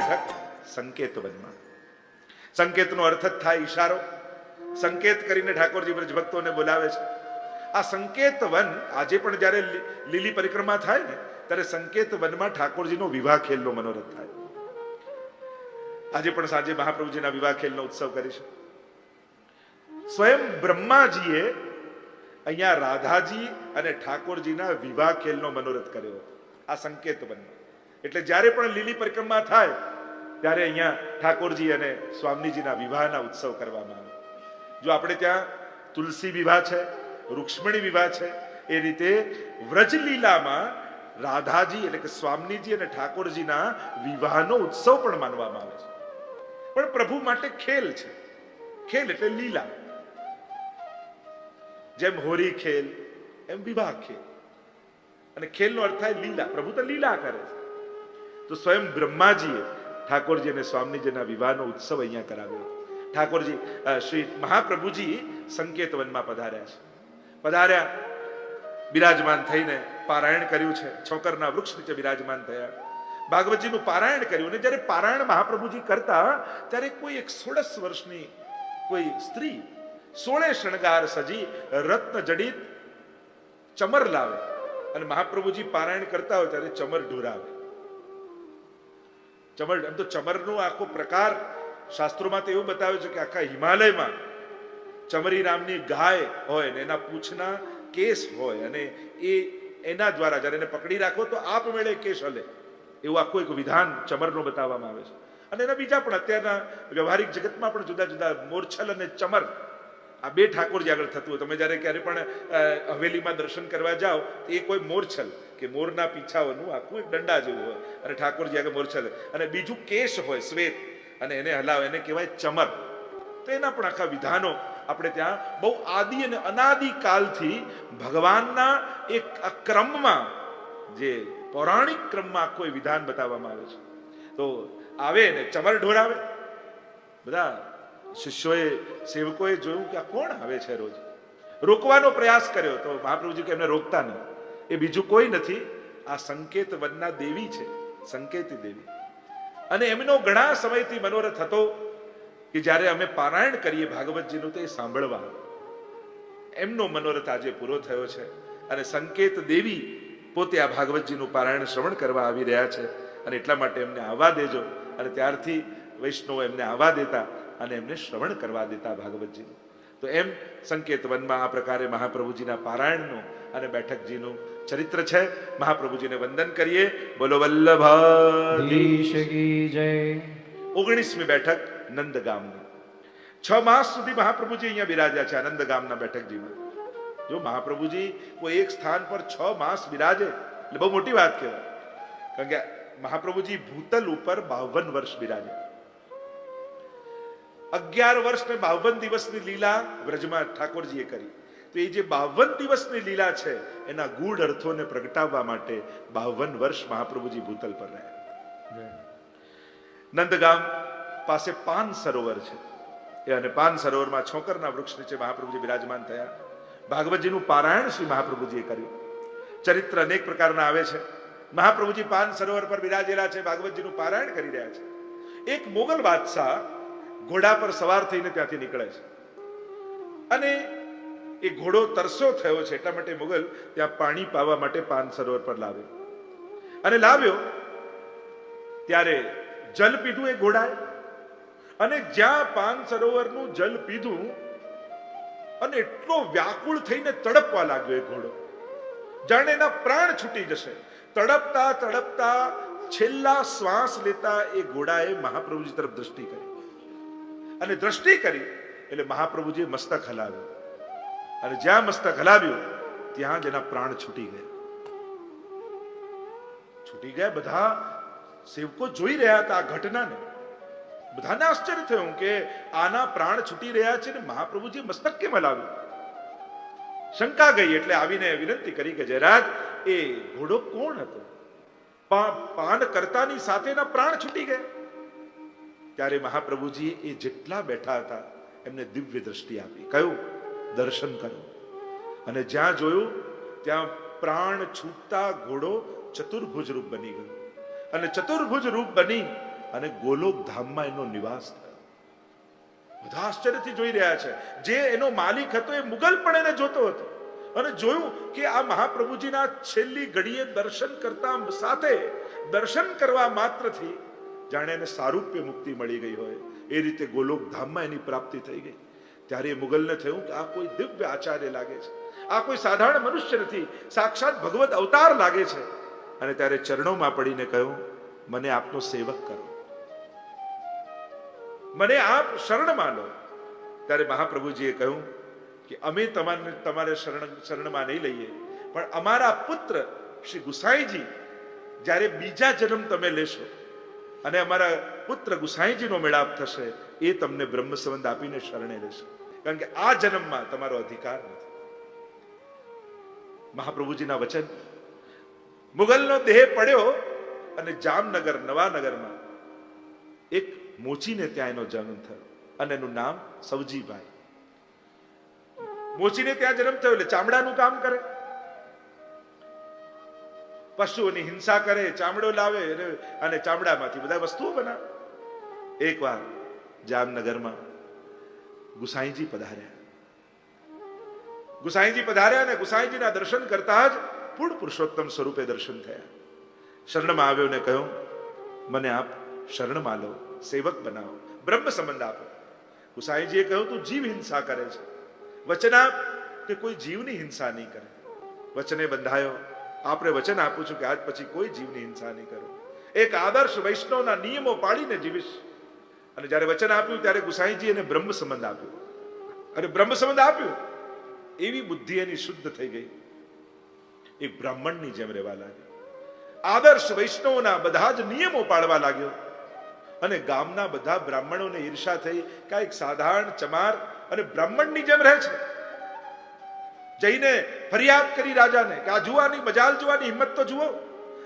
બેઠક સંકેત વનમાં સંકેતનો અર્થ થાય ઈશારો. સંકેત કરીને ઠાકોરજી બ્રજ બોલાવે છે. આ સંકેત વન આજે પણ જ્યારે લીલી પરિક્રમા થાય ને, ત્યારે સંકેત વનમાં ઠાકોરજીનો વિવાહ ખેલનો મનોરથ થાય. આજે પણ સાંજે મહાપ્રભુજીના વિવાહ ખેલનો ઉત્સવ કરીશું સ્વયં બ્રહ્માજીએ અહીંયા રાધાજી અને ઠાકોરજીના વિવાહ ખેલનો મનોરથ કર્યો. આ સંકેત વનમાં એટલે જ્યારે પણ લીલી પરિક્રમા થાય, ત્યારે અહીંયા ઠાકોરજી અને સ્વામીજીના વિવાહના ઉત્સવ કરવામાં આવે. જો આપણે ત્યાં તુલસી વિવાહ છે, રૂક્ષ્મણી વિવાહ છે, એ રીતે વ્રજલીલામાં રાધાજી એટલે કે સ્વામીજી અને ઠાકોરજીના વિવાહનો ઉત્સવ પણ માનવામાં આવે છે. પણ પ્રભુ માટે ખેલ છે. ખેલ એટલે લીલા. જેમ હોરી ખેલ, એમ વિવાહ ખેલ. અને ખેલનો અર્થ થાય લીલા. પ્રભુ તો લીલા કરે છે. તો સ્વયં બ્રહ્માજીએ ઠાકોરજી અને સ્વામીજીના વિવાહનો ઉત્સવ અહીંયા કરાવ્યો. ઠાકોરજી શ્રી મહાપ્રભુજી સંકેત વનમાં પધાર્યા છે. પધાર્યા, બિરાજમાન થઈને પારાયણ કર્યું છે. છોકરના વૃક્ષ નીચે બિરાજમાન થયા. ભાગવતજીનું પારાયણ કર્યું અને જ્યારે પારાયણ મહાપ્રભુજી કરતા, ત્યારે કોઈ એક સોળસ વર્ષની કોઈ સ્ત્રી સોળે શણગાર સજી રત્ન જડિત ચમર લાવે અને મહાપ્રભુજી પારાયણ કરતા હોય ત્યારે ચમર ઢોરાવે. ચમર એમ તો ચમરનો આખો પ્રકાર શાસ્ત્રોમાં તો એવું બતાવે છે કે આખા હિમાલયમાં ચમરી નામની ગાય હોય ને એના પૂંછના કેસ હોય અને એ એના દ્વારા જ્યારે એને પકડી રાખો તો આપમેળે કેસ હલે. એવું આખું એક વિધાન ચમરનું બતાવવામાં આવે છે. અને એના બીજા પણ અત્યારના વ્યવહારિક જગતમાં પણ જુદા જુદા મોરછલ અને ચમર આ બે ઠાકોરજી આગળ થતું હોય. તમે જ્યારે ક્યારે પણ હવેલીમાં દર્શન કરવા જાઓ એ કોઈ મોરછલ કે મોરના પીછાઓનું આખું એક દંડા જેવું હોય. અને ઠાકોરજી આગળ મોરછલ. અને બીજું કેશ હોય, શ્વેત. અને એને હલાવે, એને કહેવાય ચમર. તો એના પણ આખા વિધાનો આપણે ત્યાં બહુ આદિ અને અનાદિ કાલથી ભગવાનના એક ક્રમમાં, જે પૌરાણિક ક્રમમાં આખું વિધાન બતાવવામાં આવે છે. તો આવે ને ચમર ઢોરાવે બધા શિષ્યોએ સેવકોએ જોયું કે આ કોણ આવે છે રોજ? રોકવાનો પ્રયાસ કર્યો તો મહાપ્રભુજી કે એમને રોકતા નહીં. એ બીજું કોઈ નથી. આ સંકેત વનના દેવી છે. સંકેતી દેવી. અને એમનો ઘણા સમયથી મનોરથ હતો કે જ્યારે અમે પારાયણ કરીએ ભાગવતજીનું તો એ સાંભળવા. એમનો મનોરથ આજે પૂરો થયો છે. અને સંકેત દેવી પોતે આ ભાગવતજીનું પારાયણ શ્રવણ કરવા આવી રહ્યા છે. અને એટલા માટે એમને આવવા દેજો. અને ત્યારથી વૈષ્ણવ એમને આવવા દેતા. અને એમને શ્રવણ કરવા દેતા ભાગવતજીનું. તો એમ સંકેત વનમાં આ પ્રકારે મહાપ્રભુજીના પારાયણનું અને બેઠકજીનું ચરિત્ર છે. મહાપ્રભુજીને વંદન કરીએ. બોલો વલ્લભ ધીશ કી જય. ઓગણીસમી બેઠક નંદગામની. છ માસ સુધી મહાપ્રભુજી અહીંયા બિરાજ્યા છે આનંદગામના બેઠકજીમાં. જો મહાપ્રભુજી કોઈ એક સ્થાન પર છ માસ બિરાજે એટલે બહુ મોટી વાત કહેવાય. કારણ કે મહાપ્રભુજી ભૂતલ ઉપર બાવન વર્ષ બિરાજે. અગિયાર વર્ષ ને બાવન દિવસની લીલા વ્રજમાં ઠાકોરજીએ કરી. તો એ જે બાવન દિવસની લીલા છે એના ગૂઢ અર્થોને પ્રગટાવવા માટે બાવન વર્ષ મહાપ્રભુજી ભૂતલ પર રહ્યા. નંદગામ પાસે પાન સરોવર છે. એ અને પાન સરોવરમાં છોકરના વૃક્ષ નીચે મહાપ્રભુજી બિરાજમાન થયા. ભાગવતજીનું પારાયણ શ્રી મહાપ્રભુજીએ કર્યું. ચરિત્ર અનેક પ્રકારના આવે છે. મહાપ્રભુજી પાન સરોવર પર બિરાજેલા છે ભાગવતજીનું પારાયણ કરી રહ્યા છે. એક મોગલ બાદશાહ ઘોડા પર સવાર થઈને ત્યાંથી નીકળે છે. અને એ ઘોડો તરસો થયો છે એટલા માટે મુગલ ત્યાં પાણી પાવા માટે પાન સરોવર પર લાવ્યો. અને લાવ્યો ત્યારે જલ પીધું એ ઘોડાએ અને જ્યાં પાન સરોવરનું જલ પીધું અને એટલો વ્યાકુળ થઈને તડપવા લાગ્યો એ ઘોડો. જાણે એના પ્રાણ છૂટી જશે. તડપતા તડપતા છેલ્લા શ્વાસ લેતા એ ઘોડાએ મહાપ્રભુજી તરફ દ્રષ્ટિ કરી. અને દ્રષ્ટિ કરી એટલે મહાપ્રભુજીએ મસ્તક હલાવ્યું. અને જ્યાં મસ્તક હલાવ્યું, ત્યાં જ એના પ્રાણ છૂટી ગયા. છૂટી ગયા બધા સેવકો જોઈ રહ્યા હતા આ ઘટનાને. બધાને આશ્ચર્ય થયું કે આના પ્રાણ છૂટી રહ્યા છે ને મહાપ્રભુજી મસ્તક કેમ હલાવ્યું? શંકા ગઈ એટલે આવીને વિનંતી કરી કે જયરાજ, એ ઘોડો કોણ હતો? પાન કરતાની સાથે એના પ્રાણ છૂટી ગયા. ત્યારે મહાપ્રભુજી એ જેટલા બેઠા હતા, એમને દિવ્ય દ્રષ્ટિ આપી. કયું દર્શન કર્યું અને જ્યાં જોયું, ત્યાં પ્રાણ છૂટતા ઘોડો ચતુર્ભુજ રૂપ બની ગયો. અને ચતુર્ભુજ રૂપ બની અને ગોલોક ધામમાં એનો નિવાસ થયો. બધા આશ્ચર્યથી જોઈ રહ્યા છે. જે એનો માલિક હતો, એ મુગલ પણ એને જોતો હતો. અને જોયું કે આ મહાપ્રભુજીના છેલ્લી ઘડીએ દર્શન કરતા સાથે દર્શન કરવા માત્રથી જાણે એને સારૂપ્ય મુક્તિ મળી ગઈ હોય. એ રીતે ગોલોક ધામમાં એની પ્રાપ્તિ થઈ ગઈ. ત્યારે એ મુગલને થયું કે આ કોઈ દિવ્ય આચાર્ય લાગે છે. આ કોઈ સાધારણ મનુષ્ય નથી. સાક્ષાત ભગવત અવતાર લાગે છે. અને ત્યારે ચરણોમાં પડીને કહ્યું, મને આપનો સેવક કરો. મને આપ શરણમાં લો ત્યારે મહાપ્રભુજીએ કહ્યું કે, અમે તમારે તમારે શરણ, શરણમાં નહીં લઈએ. પણ અમારા પુત્ર શ્રી ગુસાઈજી, જ્યારે બીજા જન્મ તમે લેશો અને અમારા પુત્ર ગુસાઈજીનો મેળાપ થશે, એ તમને બ્રહ્મ સંબંધ આપીને શરણે લેશે કારણ કે આ જન્મમાં તમારો અધિકાર નથી. મહાપ્રભુજીના વચન, મુગલનો દેહ પડ્યો અને જામનગર, નવાનગરમાં એક મોચીને ત્યાં એનો જન્મ થયો અને એનું નામ સવજીભાઈ. મોચીને ત્યાં જન્મ થયો એટલે ચામડાનું કામ કરે. પશુઓની હિંસા કરે, ચામડો લાવે અને- ચામડામાંથી બધા વસ્તુઓ બનાવે. એકવાર જામનગરમાં ગુસાઈજી પધાર્યા. ગુસાઈજી પધાર્યા અને ગુસાઈજીના દર્શન કરતા જ પૂર્ણ પુરુષોત્તમ સ્વરૂપે દર્શન થયા. શરણમાં આવ્યો ને કહ્યું, મને આપ શરણમાં લો, સેવક બનાવો, બ્રહ્મ સંબંધ આપો. ગુસાઈજીએ કહ્યું, તું જીવ હિંસા કરે છે. વચન આપ કે કોઈ જીવની હિંસા નહીં કરે. વચને બંધાયો આપણે વચન આપું છું કે આજ પછી કોઈ જીવની હિંસા નહીં કરો. એક આદર્શ વૈષ્ણવના નિયમો પાડીને જીવીશ. અને જ્યારે વચન આપ્યું ત્યારે ગુસાઈજી એને બ્રહ્મ સંબંધ આપ્યો. અને બ્રહ્મ સંબંધ આપ્યું. એવી બુદ્ધિ એની શુદ્ધ થઈ ગઈ. એ બ્રાહ્મણની જેમ રહેવા લાગ્યો આદર્શ વૈષ્ણવના બધા જ નિયમો પાડવા લાગ્યો. અને ગામના બધા બ્રાહ્મણોને ઈર્ષા થઈ કે એક સાધારણ ચમાર અને બ્રાહ્મણની જેમ રહે છે. જઈને ફરિયાદ કરી રાજાને કે આ જુવાની મજાલ જુવાની હિંમત તો જુઓ.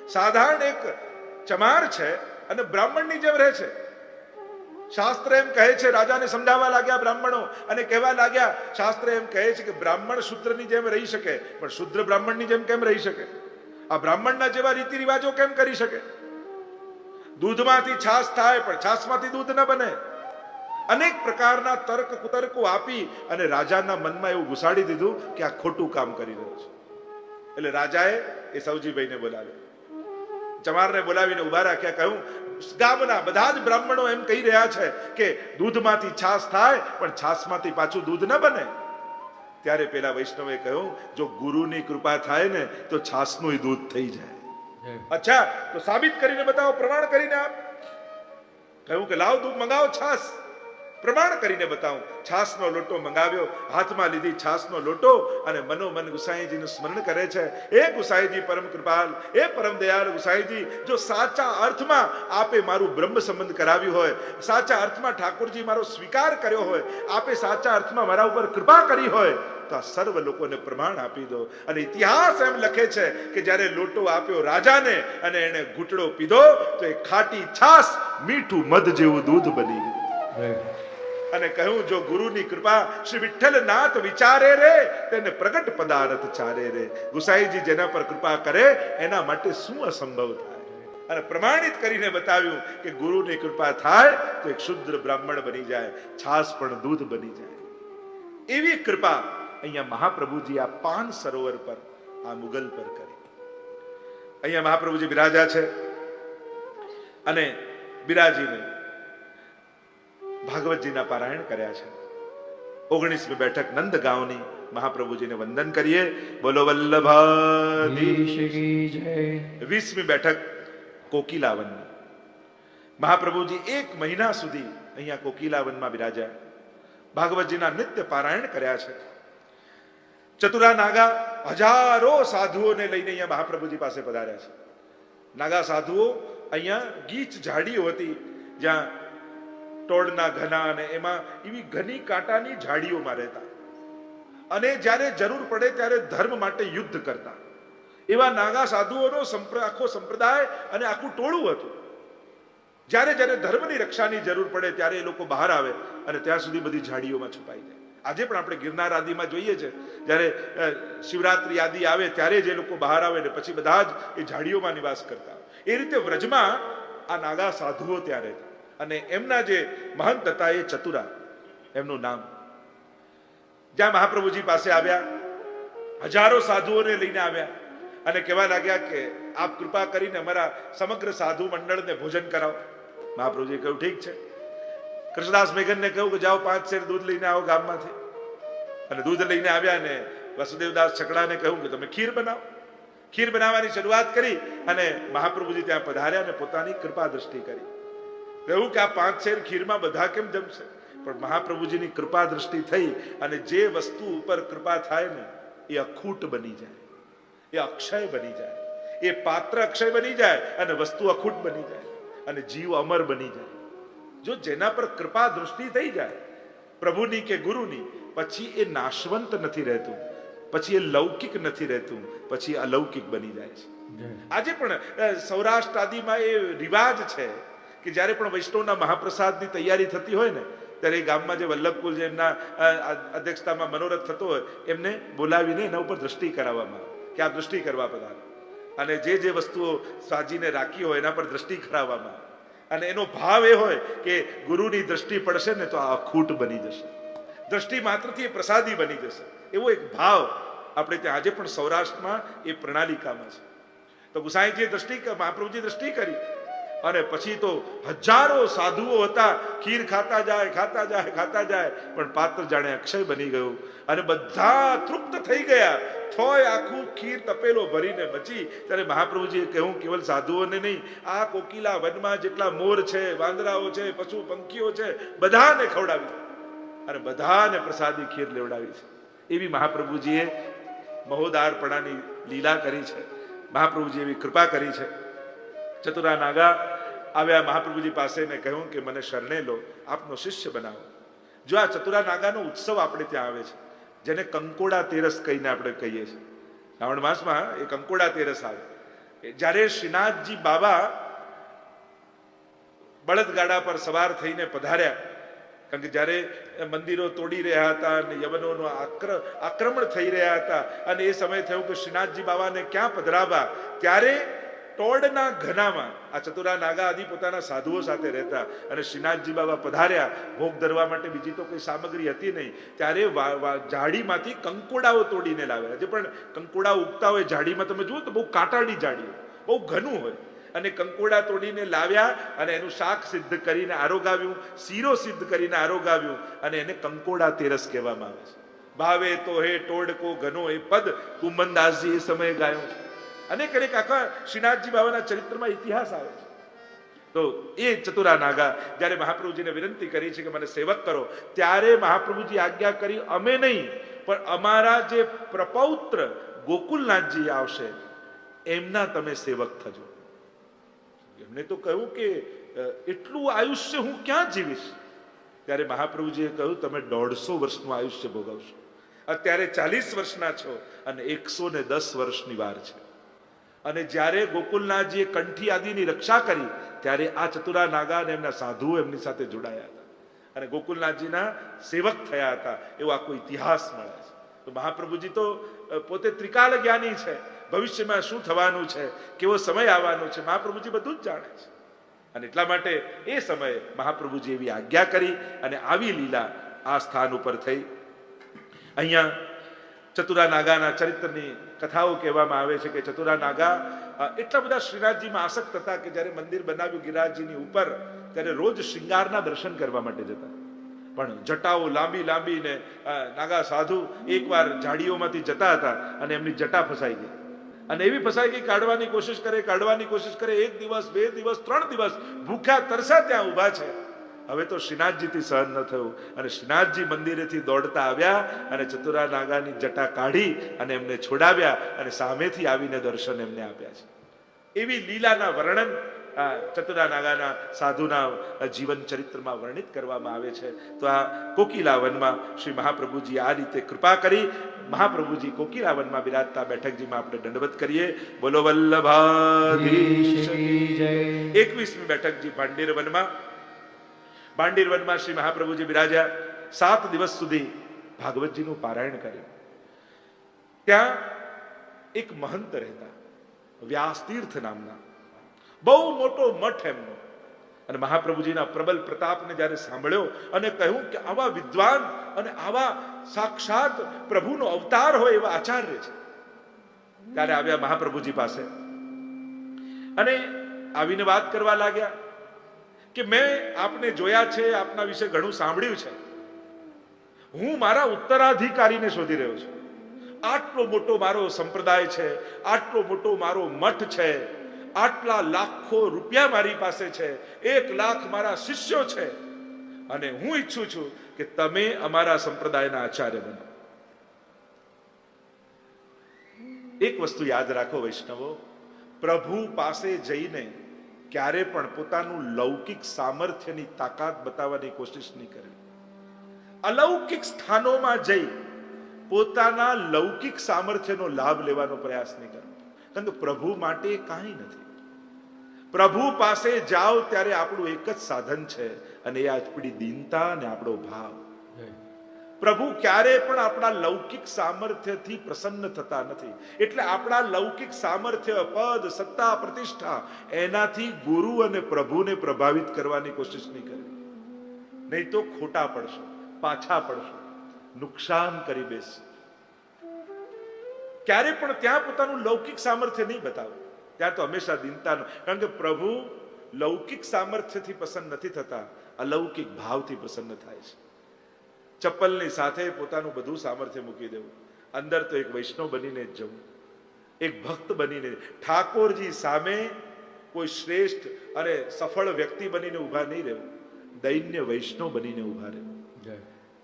સાધારણ એક ચમાર છે અને બ્રાહ્મણની જેમ રહે છે. શાસ્ત્ર એમ કહે છે, રાજાને સમજાવવા લાગ્યા બ્રાહ્મણો અને કહેવા લાગ્યા, શાસ્ત્ર એમ કહે છે કે બ્રાહ્મણ શૂદ્રની જેમ રહી શકે, પણ શુદ્ર બ્રાહ્મણની જેમ કેમ રહી શકે? આ બ્રાહ્મણના જેવા રીતિ રિવાજો કેમ કરી શકે? દૂધમાંથી છાશ થાય, પણ છાશમાંથી દૂધ ન બને. અનેક પ્રકારના તર્ક કુતર્કો આપી અને રાજાના મનમાં એવું ઘુસાડી દીધું કે આ ખોટું કામ કરી રહ્યો છે. એટલે રાજાએ એ સૌજીભાઈને બોલાવ્યો. ચમારને બોલાવીને ઊભા રાખ્યા કહ્યું ગામના બધા જ બ્રાહ્મણો એમ કહી રહ્યા છે કે દૂધમાંથી છાશ થાય પણ છાશમાંથી પાછું દૂધ ન બને. ત્યારે પેલા વૈષ્ણવે કહ્યું જો ગુરુની કૃપા થાય ને તો છાસનું દૂધ થઈ જાય. અચ્છા તો સાબિત કરીને બતાવો પ્રમાણ કરીને આપ. કહ્યું કે લાવ દૂધ મંગાવો છાસ પ્રમાણ કરીને બતાવું. છાસનો લોટો મંગાવ્યો, હાથમાં લીધી છાસનો લોટો અને મનોમન ગુસાઈજીનું સ્મરણ કરે છે. એ ગુસાઈજી, પરમ કૃપાલ એ પરમ દયાળ ગુસાઈજી, જો સાચા અર્થમાં આપે મારું બ્રહ્મ સંબંધ કરાવ્યું હોય, સાચા અર્થમાં ઠાકોરજી મારો સ્વીકાર કર્યો હોય, આપે સાચા અર્થમાં મારા ઉપર કૃપા કરી હોય, તો આ સર્વ લોકોને પ્રમાણ આપી દો. અને ઇતિહાસ એમ લખે છે કે જ્યારે લોટો આપ્યો રાજાને અને એને ઘૂંટડો પીધો, તો એ ખાટી છાસ મીઠું મધ જેવું દૂધ બની ગયું. અને કહ્યું, જો ગુરુની કૃપા શ્રી વિઠ્ઠલનાથ વિચારે રે, તેને પ્રગટ પદાર્થ ચારે રે. ગુસાઈજી જેના પર કૃપા કરે, એના માટે શું અસંભવ થાય? અને પ્રમાણિત કરીને બતાવ્યું કે ગુરુની કૃપા થાય તો એક શુદ્ર બ્રાહ્મણ બની જાય, છાસ પણ દૂધ બની જાય. એવી કૃપા અહીંયા મહાપ્રભુજી આ પાન સરોવર પર, આ મુગલ પર કરી. અહીંયા મહાપ્રભુજી બિરાજા છે. અને બિરાજીને ભાગવતજીના પારાયણ કર્યા છે. ઓગણીસમી બેઠક નંદ ગાંવની મહાપ્રભુજીને વંદન કરીએ. બોલો વલ્લભાધી વીસમી બેઠક કોકિલાવનની. મહાપ્રભુજી એક મહિના સુધી અહીંયા કોકિલાવનમાં બિરાજ્યા. ભાગવતજીના નિત્ય પારાયણ કર્યા છે. ચતુરા નાગા હજારો સાધુઓને લઈને અહીંયા મહાપ્રભુજી પાસે પધાર્યા છે. નાગા સાધુઓ અહીંયા ગીચ ઝાડીઓ હતી જ્યાં ટોળના ઘના અને એમાં એવી ઘની કાંટાની ઝાડીઓમાં રહેતા. અને જ્યારે જરૂર પડે ત્યારે ધર્મ માટે યુદ્ધ કરતા. એવા નાગા સાધુઓનો આખો સંપ્રદાય અને આખું ટોળું હતું. જ્યારે જ્યારે ધર્મની રક્ષાની જરૂર પડે ત્યારે એ લોકો બહાર આવે અને ત્યાં સુધી બધી ઝાડીઓમાં છુપાઈ જાય. આજે પણ આપણે ગિરનાર આદિમાં જોઈએ છે. જ્યારે શિવરાત્રી આદિ આવે ત્યારે જે લોકો બહાર આવે ને પછી બધા જ એ ઝાડીઓમાં નિવાસ કરતા. એ રીતે વ્રજમાં આ નાગા સાધુઓ ત્યાં રહેતા. અને એમના જે મહંત હતા એ ચતુરા, એમનું નામ. જ્યાં મહાપ્રભુજી પાસે આવ્યા, હજારો સાધુઓને લઈને આવ્યા અને કહેવા લાગ્યા કે આપ કૃપા કરીને અમારા સમગ્ર સાધુ મંડળને ભોજન કરાવો. મહાપ્રભુજીએ કહ્યું, ઠીક છે. કૃષ્ણદાસ મેઘનને કહ્યું કે જાઓ પાંચ શેર દૂધ લઈને આવો ગામમાંથી. અને દૂધ લઈને આવ્યા ને વસુદેવદાસ છકડાને કહ્યું કે તમે ખીર બનાવો. ખીર બનાવવાની શરૂઆત કરી અને મહાપ્રભુજી ત્યાં પધાર્યા અને પોતાની કૃપા દ્રષ્ટિ કરી. કહ્યું કે આ પાંચ શેર ખીરમાં બધા કેમ જમશે? પણ મહાપ્રભુજીની કૃપા દ્રષ્ટિ થઈ અને જે વસ્તુ ઉપર કૃપા થાય ને એ અખૂટ બની જાય. એ અક્ષય બની જાય. એ પાત્ર અક્ષય બની જાય અને વસ્તુ અખૂટ બની જાય અને જીવ અમર બની જાય. જો જેના પર કૃપા દૃષ્ટિ થઈ જાય પ્રભુની કે ગુરુની પછી એ નાશવંત નથી રહેતું પછી એ લૌકિક નથી રહેતું પછી અલૌકિક બની જાય છે. આજે પણ સૌરાષ્ટ્ર આદિમાં એ રિવાજ છે કે જ્યારે પણ વૈષ્ણવના મહાપ્રસાદની તૈયારી થતી હોય ને ત્યારે એ ગામમાં જે વલ્લભકુલ જે એમના અ, અ, અધ્યક્ષતામાં મનોરથ થતો હોય એમને બોલાવીને એના ઉપર દ્રષ્ટિ કરાવવામાં કે આ દ્રષ્ટિ કરવા બધા અને જે જે વસ્તુઓ સાજીને રાખી હોય એના પર દ્રષ્ટિ કરાવવામાં અને એનો ભાવ એ હોય કે ગુરુની દ્રષ્ટિ પડશે ને તો આ અખૂટ બની જશે. દ્રષ્ટિ માત્રથી એ પ્રસાદી બની જશે. એવો એક ભાવ આપણે ત્યાં આજે પણ સૌરાષ્ટ્રમાં એ પ્રણાલિકામાં છે. તો ગુસાઈજીએ દ્રષ્ટિ મહાપ્રભુજી દ્રષ્ટિ કરી અને પછી તો હજારો સાધુઓ હતા, ખીર ખાતા જાય ખાતા જાય ખાતા જાય, પણ પાત્ર જાણે અક્ષય બની ગયું. અને બધા તૃપ્ત થઈ ગયા. થોય આખું ખીર તપેલો ભરીને બચી. ત્યારે મહાપ્રભુજીએ કહ્યું, કેવલ સાધુઓને નહીં, આ કોકિલા વનમાં જેટલા મોર છે, વાંદરાઓ છે, પશુ પંખીઓ છે, બધાને ખવડાવી. અને બધાને પ્રસાદી ખીર લેવડાવી છે. એવી મહાપ્રભુજીએ મહોદારપણાની લીલા કરી છે. મહાપ્રભુજી એવી કૃપા કરી છે. ચતુરા નાગા આવ્યા મહાપ્રભુજી પાસે ને કહ્યું કે મને શરણે લો, આપનો શિષ્ય બનાવો. જો આ ચતુરા નાગાનો ઉત્સવ આપણે ત્યાં આવે છે, જેને કંકોડા તેરસ કહીને આપણે કહીએ છીએ. શ્રાવણ માસમાં એ કંકોડા તેરસ આવે. જ્યારે શ્રીનાથજી બાબા બળદગાડા પર સવાર થઈને પધાર્યા, કારણ કે જ્યારે મંદિરો તોડી રહ્યા હતા અને યવનોનો આક્ર, આક્રમણ થઈ રહ્યા હતા અને એ સમય થયું કે શ્રીનાથજી બાબાને ક્યાં પધરાવા ત્યારે ટોડના ઘનામાં આ ચતુરા નાગા આદિ પોતાના સાધુઓ સાથે રહેતા અને શ્રીનાથજી બાબા પધાર્યા, ભોગ ધરવા માટે બીજી તો કોઈ સામગ્રી હતી નહીં. ત્યારે ઝાડીમાંથી કંકોડાઓ તોડીને લાવ્યા. જે પણ કંકોડા ઉગતા હોય ઝાડીમાં તમે જુઓ તો બહુ કાંટાળી ઝાડી હોય, બહુ ઘનું હોય. અને કંકોડા તોડીને લાવ્યા અને એનું શાક સિદ્ધ કરીને આરોગાવ્યું, શીરો સિદ્ધ કરીને આરોગાવ્યું અને એને કંકોડા તેરસ કહેવામાં આવે છે. ભાવે તો હે ટોડકો ઘનો એ પદ કુંભનદાસજી એ સમયે ગાયું છે. અનેક અનેક આખા શ્રીનાથજી બાબાના ચરિત્રમાં ઇતિહાસ આવે છે. તો એ ચતુરા નાગા જ્યારે મહાપ્રભુજીને વિનંતી કરી છે કે મને સેવક કરો, ત્યારે મહાપ્રભુજી આજ્ઞા કરી, અમે નહીં, પણ અમારા જે પ્રપૌત્ર ગોકુલનાથજી આવશે, એમના તમે સેવક થજો. એમને તો કહ્યું કે એટલું આયુષ્ય હું ક્યાં જીવીશ? ત્યારે મહાપ્રભુજીએ કહ્યું, તમે દોઢસો વર્ષનું આયુષ્ય ભોગવશો. અત્યારે ચાલીસ વર્ષના છો અને એકસો ને દસ વર્ષની વાર છે. અને જ્યારે ગોકુલનાથજીએ કંઠી આદિની રક્ષા કરી, ત્યારે આ ચતુરા નાગા અને એમના સાધુઓ એમની સાથે જોડાયા હતા. અને ગોકુલનાથજીના સેવક થયા હતા. એવો આખો ઇતિહાસ મળે છે. તો મહાપ્રભુજી તો પોતે ત્રિકાલ જ્ઞાની છે. ભવિષ્યમાં શું થવાનું છે? કેવો સમય આવવાનો છે? મહાપ્રભુજી બધું જ જાણે છે. અને એટલા માટે એ સમયે મહાપ્રભુજી એવી આજ્ઞા કરી અને આવી લીલા આ સ્થાન ઉપર થઈ. અહીંયા ચતુરા નાગાના ચરિત્રની કથાઓ કહેવામાં આવે છે કે ચતુરા નાગા એટલા બધા શ્રીનાથજીમાં આસક્ત હતા કે જ્યારે મંદિર બનાવ્યું ગિરાજીની ઉપર, ત્યારે રોજ શૃંગારના દર્શન કરવા માટે જતા. પણ જટાઓ લાંબી લાંબી ને નાગા સાધુ એકવાર ઝાડીઓમાંથી જતા હતા અને એમની જટા ફસાઈ ગઈ. અને એવી ફસાઈ ગઈ, કાઢવાની કોશિશ કરે, કાઢવાની કોશિશ કરે, એક દિવસ, બે દિવસ, ત્રણ દિવસ ભૂખ્યા તરસા ત્યાં ઊભા છે. હવે તો શ્રીનાથજીથી સહન ન થયું. અને શ્રીનાથજી મંદિરેથી દોડતા આવ્યા અને ચતુરા નાગાની જટા કાઢી અને એમને છોડાવ્યા અને સામેથી આવીને દર્શન એમને આપ્યા છે. એવી લીલાના વર્ણન ચતુરા નાગાના સાધુના જીવન ચરિત્રમાં વર્ણિત કરવામાં આવે છે. તો આ કોકિલા વનમાં શ્રી મહાપ્રભુજી આ રીતે કૃપા કરી, મહાપ્રભુજી કોકિલા વનમાં બિરાજતા બેઠકજીમાં આપણે દંડવત કરીએ. બોલો વલ્લભાધીશ એકવીસમી બેઠકજી ભાંડેર ભાંડીર વનમાં શ્રી મહાપ્રભુજી બિરાજ્યા. સાત દિવસ સુધી ભાગવતજીનું પારાયણ કર્યું. ત્યાં એક મહંત રહેતા, વ્યાસતીર્થ નામના. બહુ મોટો મઠ એમનો. અને મહાપ્રભુજીના પ્રબલ પ્રતાપને જ્યારે સાંભળ્યો અને કહ્યું કે આવા વિદ્વાન અને આવા સાક્ષાત પ્રભુનો અવતાર હોય એવા આચાર્ય છે, ત્યારે આવ્યા મહાપ્રભુજી પાસે. અને આવીને વાત કરવા લાગ્યા. કે મેં આપને જોયા છે, આપના વિશે ઘણું સાંભળ્યું છે. હું મારા ઉત્તરાધિકારીને શોધી રહ્યો છું. આટલો મોટો મારો સંપ્રદાય છે, આટલો મોટો મારો મઠ છે, આટલા લાખો રૂપિયા મારી પાસે છે, એક લાખ મારા શિષ્યો છે. અને હું ઈચ્છું છું કે તમે અમારા સંપ્રદાયના આચાર્ય બનો. એક વસ્તુ યાદ રાખો વૈષ્ણવો, પ્રભુ પાસે જઈને ક્યારે પણ પોતાનું લૌકિક સામર્થ્યની તાકાત બતાવવાની કોશિશ નહીં કરવી અલૌકિક સ્થાનોમાં જઈ પોતાના લૌકિક સામર્થ્યનો લાભ લેવાનો પ્રયાસ નહીં કરવો કારણ કે પ્રભુ માટે કાંઈ નથી. પ્રભુ પાસે જાઓ ત્યારે આપણું એક જ સાધન છે અને એ આપણી દીનતા અને આપણો ભાવ. પ્રભુ ક્યારે પણ આપણા લૌકિક સામર્થ્યથી પ્રસન્ન થતા નથી. એટલે આપણા લૌકિક સામર્થ્ય, પદ, સત્તા, પ્રતિષ્ઠા એનાથી ગુરુ અને પ્રભુને પ્રભાવિત કરવાની કોશિશ નહીં કરવી નહીં તો ખોટા પડશો, પાછા પડશો, નુકસાન કરી બેસશો. ક્યારે પણ ત્યાં પોતાનું લૌકિક સામર્થ્ય નહીં બતાવો. ત્યાં તો હંમેશા દિનતાનો, કારણ કે પ્રભુ લૌકિક સામર્થ્યથી પસંદ નથી થતા, અલૌકિક ભાવથી પ્રસન્ન થાય છે. ચપ્પલની સાથે પોતાનું બધું સામર્થ્ય મૂકી દેવું. અંદર તો એક વૈષ્ણવ બનીને જ જવું. એક ભક્ત બનીને. ઠાકોરજી સામે કોઈ શ્રેષ્ઠ અને સફળ વ્યક્તિ બનીને ઊભા નહીં રહેવું. દૈન્ય વૈષ્ણવ બનીને ઊભા રહેવું.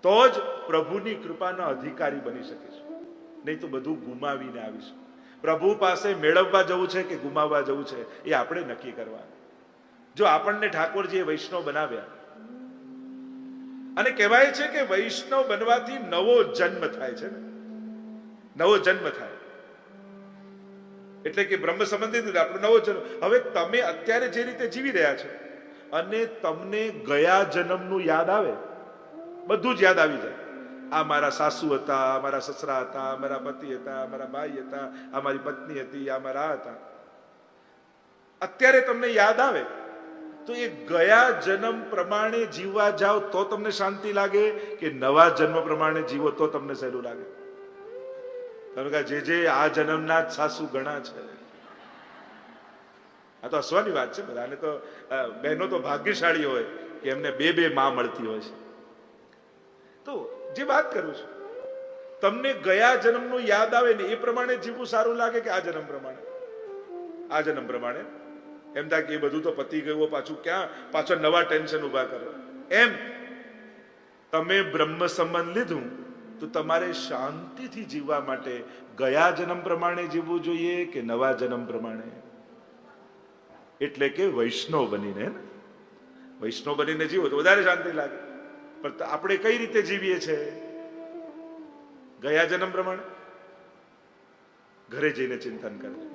તો જ પ્રભુની કૃપાના અધિકારી બની શકીશું નહીં તો બધું ગુમાવીને આવીશું. પ્રભુ પાસે મેળવવા જવું છે કે ગુમાવવા જવું છે એ આપણે નક્કી કરવાનું. જો આપણને ઠાકોરજીએ વૈષ્ણવ બનાવ્યા અને કહેવાય છે કે વૈષ્ણવ બનવાથી નવો જન્મ થાય છે નવો જન્મ થાય. એટલે કે બ્રહ્મ સંબંધિત આપણો નવો જન્મ. હવે તમે અત્યારે જે રીતે જીવી રહ્યા છો અને તમને ગયા જન્મનું યાદ આવે, બધું જ યાદ આવી જાય. આ મારા સાસુ હતા મારા સસરા હતા મારા પતિ હતા મારા ભાઈ હતા, આ મારી પત્ની હતી, આ મારા હતા. અત્યારે તમને યાદ આવે તો એ ગયા જન્મ પ્રમાણે જીવવા જાઓ તો તમને શાંતિ લાગે કે નવા જન્મ પ્રમાણે જીવો તો તમને સહેલું લાગે? તમે કહો જે જે આ જન્મના જ સાસુ ઘણા છે. આ તો હસવાની વાત છે બધાને તો બહેનો તો ભાગ્યશાળી હોય કે એમને બે બે માં મળતી હોય છે. તો જે વાત કરું છું, તમને ગયા જન્મનું યાદ આવે ને એ પ્રમાણે જીવવું સારું લાગે કે આ જન્મ પ્રમાણે? આ જન્મ પ્રમાણે? એમ થાય કે એ બધું તો પતી ગયું પાછું ક્યાં? પાછો નવા ટેન્શન ઊભા કરો. એમ તમે બ્રહ્મ સંબંધ લીધું, તો તમારે શાંતિથી જીવવા માટે ગયા જન્મ પ્રમાણે જીવવું જોઈએ કે નવા જન્મ પ્રમાણે? એટલે કે વૈષ્ણવ બનીને વૈષ્ણવ બનીને જીવો તો વધારે શાંતિ લાગે. પણ આપણે કઈ રીતે જીવીએ છે? ગયા જન્મ પ્રમાણે? ઘરે જઈને ચિંતન કરજો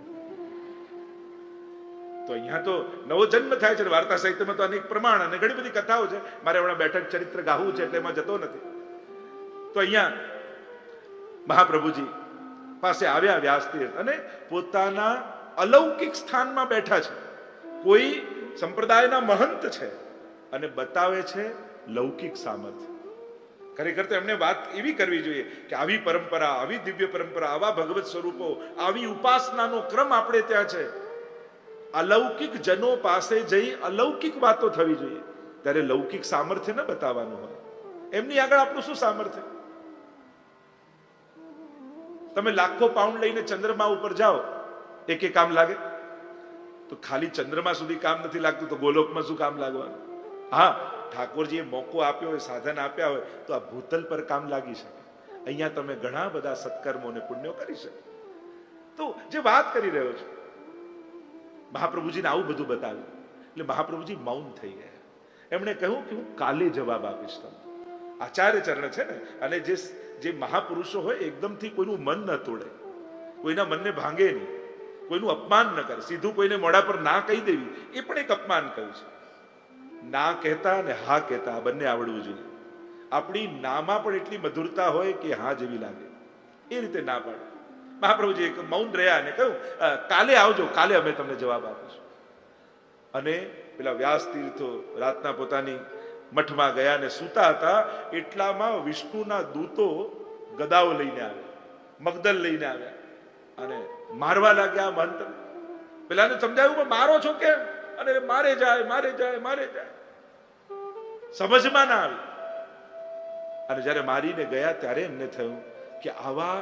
તો અહીંયા તો નવો જન્મ થાય છે વાર્તા સાહિત્યમાં તો અનેક પ્રમાણ અને ઘણી બધી કથાઓ છે. મારે હમણાં બેઠક ચરિત્ર ગાવું છે એટલે એમાં જતો નથી. તો અહીંયા મહાપ્રભુજી પાસે આવ્યા વ્યાસતીર્થ અને પોતાના અલૌકિક સ્થાનમાં બેઠા છે. કોઈ સંપ્રદાયના મહંત છે અને બતાવે છે લૌકિક સામર્થ્ય. ખરેખર તો એમને વાત એવી કરવી જોઈએ કે આવી પરંપરા, આવી દિવ્ય પરંપરા, આવા ભગવત સ્વરૂપો, આવી ઉપાસનાનો ક્રમ આપણે ત્યાં છે. અલૌકિક જનો પાસે જઈ અલૌકિક વાતો થવી જોઈએ. ત્યારે લૌકિક સામર્થ્ય ન બતાવવાનું હોય. એમની આગળ આપણું શું સામર્થ્ય? તમે લાખો પાઉન્ડ લઈને ચંદ્રમા ઉપર જાઓ, એક એક કામ લાગે? તો ખાલી ચંદ્રમા સુધી કામ નથી લાગતું, તો ગોલોકમાં શું કામ લાગવાનું? હા, ઠાકોરજીએ મોકો આપ્યો હોય, સાધન આપ્યા હોય, તો આ ભૂતલ પર કામ લાગી શકે. અહીંયા તમે ઘણા બધા સત્કર્મો અને પુણ્યો કરી શકો. તો જે વાત કરી રહ્યો છું મહાપ્રભુજીને આવું બધું બતાવ્યું. એટલે મહાપ્રભુજી મૌન થઈ ગયા. એમણે કહ્યું કે હું કાલે જવાબ આપીશ તમને. આચાર્ય ચરણ છે ને, અને જે જે મહાપુરુષો હોય એકદમથી કોઈનું મન ન તોડે. કોઈના મનને ભાંગે નહીં. કોઈનું અપમાન ન કરે. સીધું કોઈને મોડા પર ના કહી દેવી, એ પણ એક અપમાન કહ્યું છે. ના કહેતા અને હા કહેતા બંને આવડવું જોઈએ. આપણી નામાં પણ એટલી મધુરતા હોય કે હા જેવી લાગે. એ રીતે ના પાડે. મહાપ્રભુજી એક મૌન રહ્યા અને કહ્યું કાલે આવજો, કાલે અમે તમને જવાબ આપીશું. અને પેલા વ્યાસ તીર્થો રાતના પોતાની મઠમાં ગયા અને સૂતા હતા, એટલામાં વિષ્ણુના દૂતો ગદાઓ લઈને આવ્યા, મગદલ લઈને આવ્યા અને મારવા લાગ્યા મંત મંત્ર પેલાને સમજાવ્યું મારો છો કેમ? અને મારે જાય મારે જાય મારે જાય. સમજમાં ના આવી. અને જ્યારે મારીને ગયા, ત્યારે એમને થયું કે આવા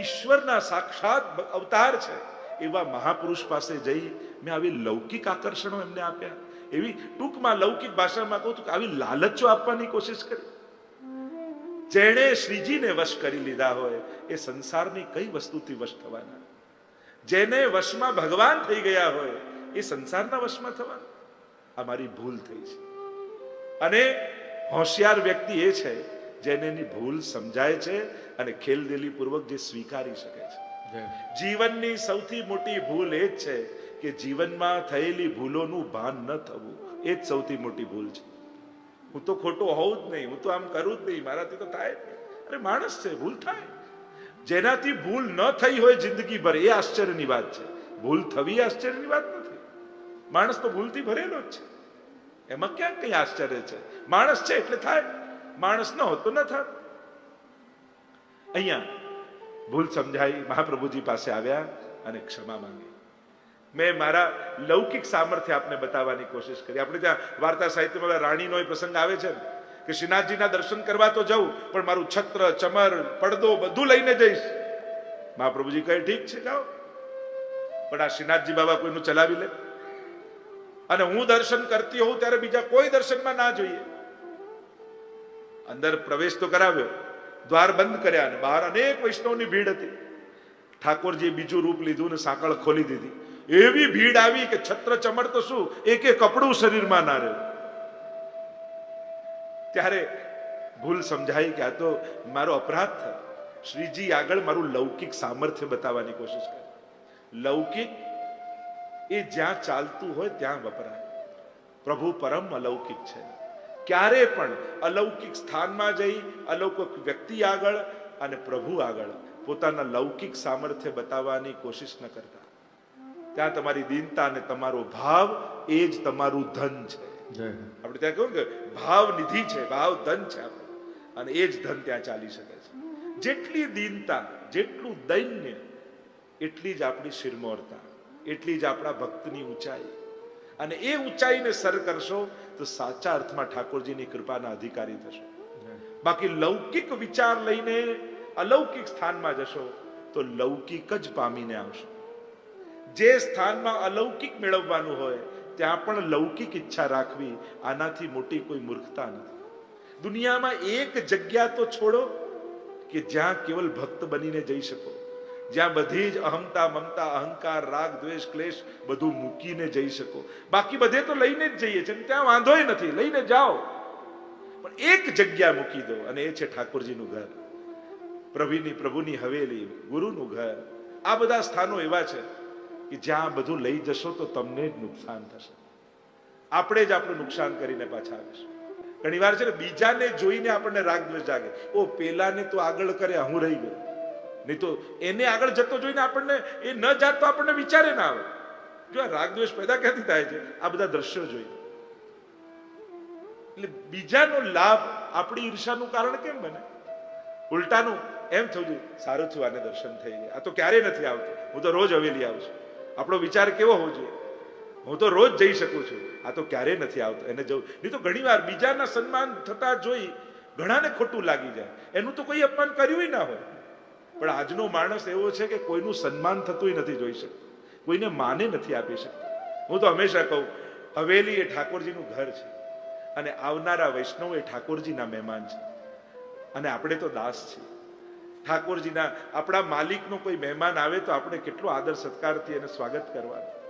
ઈશ્વરના સાક્ષાત અવતાર છે. એવા મહાપુરુષ પાસે જઈ મેં આવી લૌકિક આકર્ષણો એમને આપ્યા. એવી ટૂંકમાં લૌકિક ભાષામાં કહું કે આવી લાલચો આપવાની કોશિશ કરી. જેણે શ્રીજીને વશ કરી લીધા હોય, એ સંસારની કઈ વસ્તુથી વશ થવાના? જેને વશમાં ભગવાન થઈ ગયા હોય, એ સંસારના વશમાં થવાના? આ મારી ભૂલ થઈ છે. અને હોશિયાર વ્યક્તિ એ છે જેને એની ભૂલ સમજાય છે અને ખેલદિલી પૂર્વક જે સ્વીકારી શકે છે. જીવનની સૌથી મોટી ભૂલ એ જ છે કે જીવનમાં થયેલી ભૂલોનું ભાન ન થવું. એ જ સૌથી મોટી ભૂલ છે. હું તો ખોટો હોઉં જ નહીં હું તો આમ કરું જ નહીં મારાથી તો થાય જ નહીં. અરે માણસ છે ભૂલ થાય. જેનાથી ભૂલ ન થઈ હોય જિંદગીભર એ આશ્ચર્યની વાત છે. ભૂલ થવી આશ્ચર્યની વાત નથી. માણસ તો ભૂલથી ભરેલો જ છે. એમાં ક્યાં કઈ આશ્ચર્ય છે? માણસ છે એટલે થાય માણસ ન હોત ન થાય અહીંયા ભૂલ સમજાઈ, મહાપ્રભુજી પાસે આવ્યા અને ક્ષમા માંગી. મેં મારા લૌકિક સામર્થ્ય આપને બતાવવાની કોશિશ કરી. આપણે ત્યાં વાર્તા સાહિત્યમાં રાણીનો એ પ્રસંગ આવે છે કે શ્રીનાથજીના દર્શન કરવા તો જવું પણ મારું છત્ર, ચમર, પડદો બધું લઈને જઈશ. મહાપ્રભુજી કહે, ઠીક છે, જાઓ. પણ આ શ્રીનાથજી બાબા કોઈનું ચલાવી લે. અને હું દર્શન કરતી હોઉં ત્યારે બીજા કોઈ દર્શનમાં ના જોઈએ. અંદર પ્રવેશ તો કરાવ્યો. દ્વાર બંધ કર્યા અને બહાર અનેક વૈષ્ણવની ભીડ હતી. ઠાકોરજીએ બીજું રૂપ લીધું ને સાંકળ ખોલી દીધી. એવી ભીડ આવી કે છત્ર ચમર તો શું? એક કપડું શરીરમાં ના રહ્યું. ત્યારે ભૂલ સમજાઈ કે આ તો મારો અપરાધ થયો. શ્રીજી આગળ મારું લૌકિક સામર્થ્ય બતાવવાની કોશિશ કરી. લૌકિક એ જ્યાં ચાલતું હોય ત્યાં વપરાય. પ્રભુ પરમ અલૌકિક છે. ક્યારે પણ અલૌકિક સ્થાનમાં જઈ અલૌકિક વ્યક્તિ આગળ અને પ્રભુ આગળ પોતાના લૌકિક સામર્થ્ય બતાવવાની કોશિશ ન કરતા. ત્યાં તમારી દીનતા અને તમારો ભાવ એ જ તમારું ધન છે. આપણે ત્યાં કહ્યું કે ભાવ નિધિ છે ભાવ ધન છે આપણું. અને એ જ ધન ત્યાં ચાલી શકે છે. જેટલી દીનતા જેટલું દૈન્ય એટલી જ આપણી શિરમોરતા એટલી જ આપણા ભક્તની ઊંચાઈ. અને એ ઊંચાઈને સર કરશો તો સાચા અર્થમાં ઠાકોરજીની કૃપાના અધિકારી થશો. બાકી લૌકિક વિચાર લઈને અલૌકિક સ્થાનમાં જશો તો લૌકિક જ પામીને આવશો. જે સ્થાનમાં અલૌકિક મેળવવાનું હોય ત્યાં પણ લૌકિક ઈચ્છા રાખવી આનાથી મોટી કોઈ મૂર્ખતા નથી. દુનિયામાં એક જગ્યા તો છોડો કે જ્યાં કેવલ ભક્ત બનીને જઈ શકો. જ્યાં બધી જ અહમતા મમતા, અહંકાર, રાગ, દ્વેષ, ક્લેશ બધું મૂકીને જઈ શકો. બાકી બધે તો લઈને જ જઈએ છીએ ત્યાં વાંધોય નથી. લઈને જાઓ. પણ એક જગ્યા મૂકી દો અને એ છે ઠાકોરજીનું ઘર. પ્રભુની પ્રભુની હવેલી, ગુરુનું ઘર. આ બધા સ્થાનો એવા છે કે જ્યાં બધું લઈ જશો તો તમને જ નુકસાન થશે. આપણે જ આપણું નુકસાન કરીને પાછા આવીશું. ઘણી વાર છે ને બીજાને જોઈને આપણને રાગ દ્વેષ જાગે. ઓ, પેલાને તો આગળ કરે હું રહી ગયો. નહીં તો એને આગળ જતો જોઈને આપણને એ ન જાત તો આપણને વિચારે ના આવે. જો આ રાગ દ્વેષ પેદા ક્યાંથી થાય છે? આ બધા દ્રશ્યો જોઈએ એટલે બીજાનો લાભ આપણી ઈર્ષાનું કારણ કેમ બને? ઉલટાનું એમ થયું જોઈએ, સારું થયું આને દર્શન થઈ ગયા. આ તો ક્યારેય નથી આવતું. હું તો રોજ હવેલી આવું છું. આપણો વિચાર કેવો હોવો જોઈએ? હું તો રોજ જઈ શકું છું. આ તો ક્યારેય નથી આવતો. એને જવું. નહીં તો ઘણી વાર બીજાના સન્માન થતા જોઈ ઘણાને ખોટું લાગી જાય. એનું તો કોઈ અપમાન કર્યું ના હોય. પણ આજનો માણસ એવો છે કે કોઈનું સન્માન થતું નથી જોઈ શકતો. કોઈને માને નથી આપી શકતો. હું તો હંમેશા કહું, હવેલી એ ઠાકોરજીનું ઘર છે અને આવનારા વૈષ્ણવ એ ઠાકોરજીના મહેમાન છે. અને આપણે તો દાસ છીએ. ઠાકોરજીના આપણા માલિકનો કોઈ મહેમાન આવે તો આપણે કેટલો આદર સત્કારથી એને સ્વાગત કરવાનું.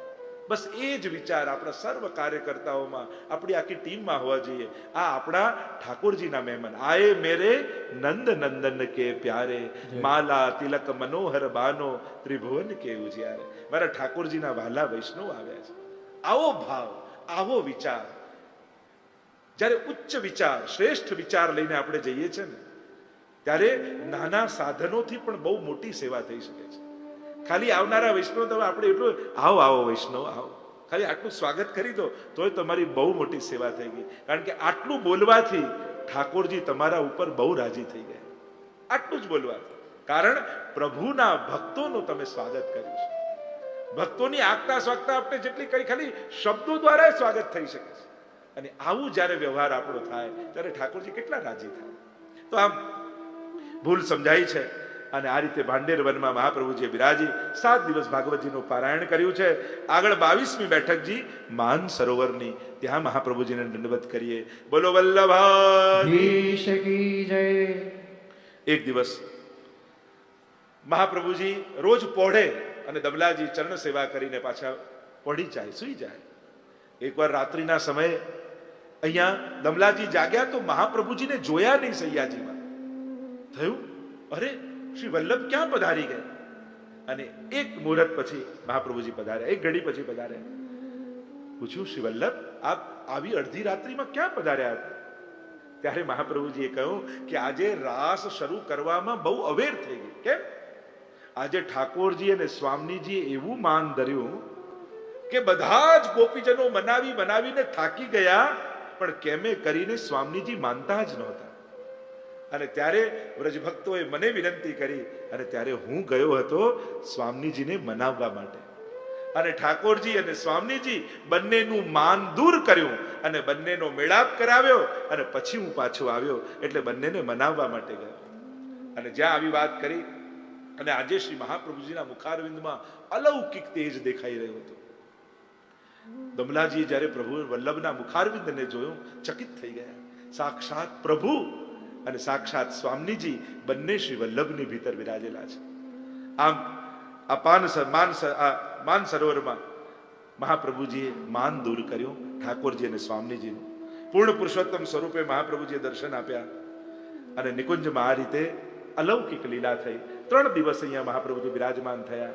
બસ એ જ વિચાર આપણા સર્વ કાર્યકર્તાઓમાં આપણી આખી ટીમમાં હોવા જોઈએ. આ આપણા ઠાકોરજીના મહેમાન. આએ મેરે નંદ નંદન કે પ્યારે માલા તિલક મનોહર બાનો ત્રિભુવન કે ઉજ્યારે. મારા ઠાકોરજીના વાલા વૈષ્ણવ આવ્યા છે. આવો ભાવ આવો વિચાર. જ્યારે ઉચ્ચ વિચાર શ્રેષ્ઠ વિચાર લઈને આપણે જઈએ છીએ ને ત્યારે નાના સાધનોથી પણ બહુ મોટી સેવા થઈ શકે છે. ખાલી આવનારા વૈષ્ણવ તમે આપણે એટલું, આવો આવો વૈષ્ણવ, આવો. ખાલી આટલું સ્વાગત કરી દો, તોય તમારી બહુ મોટી સેવા થઈ ગઈ. કારણ કે આટલું બોલવાથી ઠાકોરજી તમારા ઉપર બહુ રાજી થઈ ગયા. આટલું જ બોલવાથી. કારણ પ્રભુના ભક્તોનું તમે સ્વાગત કર્યું છે. ભક્તોની આગતા સ્વાગતા આપણે જેટલી કઈ ખાલી શબ્દો દ્વારા સ્વાગત થઈ શકે છે. અને આવું જ્યારે વ્યવહાર આપણો થાય, ત્યારે ઠાકોરજી કેટલા રાજી થાય. તો આમ ભૂલ સમજાય છે. અને આ રીતે ભાંડેર વનમાં મહાપ્રભુજીએ બિરાજી સાત દિવસ ભાગવતજીનું પારાયણ કર્યું છે. આગળ બાવીસમી બેઠકજી માન સરોવરની. ત્યાં મહાપ્રભુજીને દંડવત કરીએ. બોલો વલ્લભા જય. એક દિવસ મહાપ્રભુજી રોજ પોઢે અને દબલાજી ચરણ સેવા કરીને પાછા પડી જાય સુઈ જાય. એકવાર રાત્રિના સમયે અહીંયા દમલાજી જાગ્યા તો મહાપ્રભુજીને જોયા નહીં સૈયાજીમાં. થયું? અરે શ્રી વલ્લભ ક્યાં પધારી ગયા? અને એક મુહૂર્ત પછી મહાપ્રભુજી પધાર્યા, એક ઘડી પછી પધાર્યા. પૂછ્યું શ્રી વલ્લભ આપ આવી અડધી રાત્રિમાં ક્યાં પધાર્યા હતા? ત્યારે મહાપ્રભુજીએ કહ્યું કે આજે રાસ શરૂ કરવામાં બહુ અવેર થઈ ગઈ. કેમ? આજે ઠાકોરજી અને સ્વામીજીએ એવું માન ધર્યું કે બધા જ ગોપીજનો મનાવી મનાવીને થાકી ગયા, પણ કેમે કરીને સ્વામીજી માનતા જ નહોતા. અને ત્યારે વ્રજભક્તોએ મને વિનંતી કરી અને ત્યારે હું ગયો હતો સ્વામીજીને મનાવવા માટે. અને ઠાકોરજી અને સ્વામીજી બંનેનું માન દૂર કર્યું અને બંનેનો મેળાપ કરાવ્યો અને પછી હું પાછો આવ્યો એટલે બંનેને મનાવવા માટે ગયો. અને જ્યાં આવી વાત કરી અને આજે શ્રી મહાપ્રભુજીના મુખારવિંદમાં અલૌકિક તેજ દેખાઈ રહ્યો હતો. દમલાજી જ્યારે પ્રભુ વલ્લભના મુખારવિંદને જોયું, ચકિત થઈ ગયા. સાક્ષાત પ્રભુ અને સાક્ષાત સ્વામીજી બંને શ્રી વલ્લભની ભીતર વિરાજેલા છે. આમ, આ પાન આ માન સરોવરમાં મહાપ્રભુજીએ માન દૂર કર્યું, ઠાકોરજી અને સ્વામીજીનું. પૂર્ણ પુરુષોત્તમ સ્વરૂપે મહાપ્રભુજીએ દર્શન આપ્યા અને નિકુંજમાં આ રીતે અલૌકિક લીલા થઈ ત્રણ દિવસ અહીંયા મહાપ્રભુજી બિરાજમાન થયા.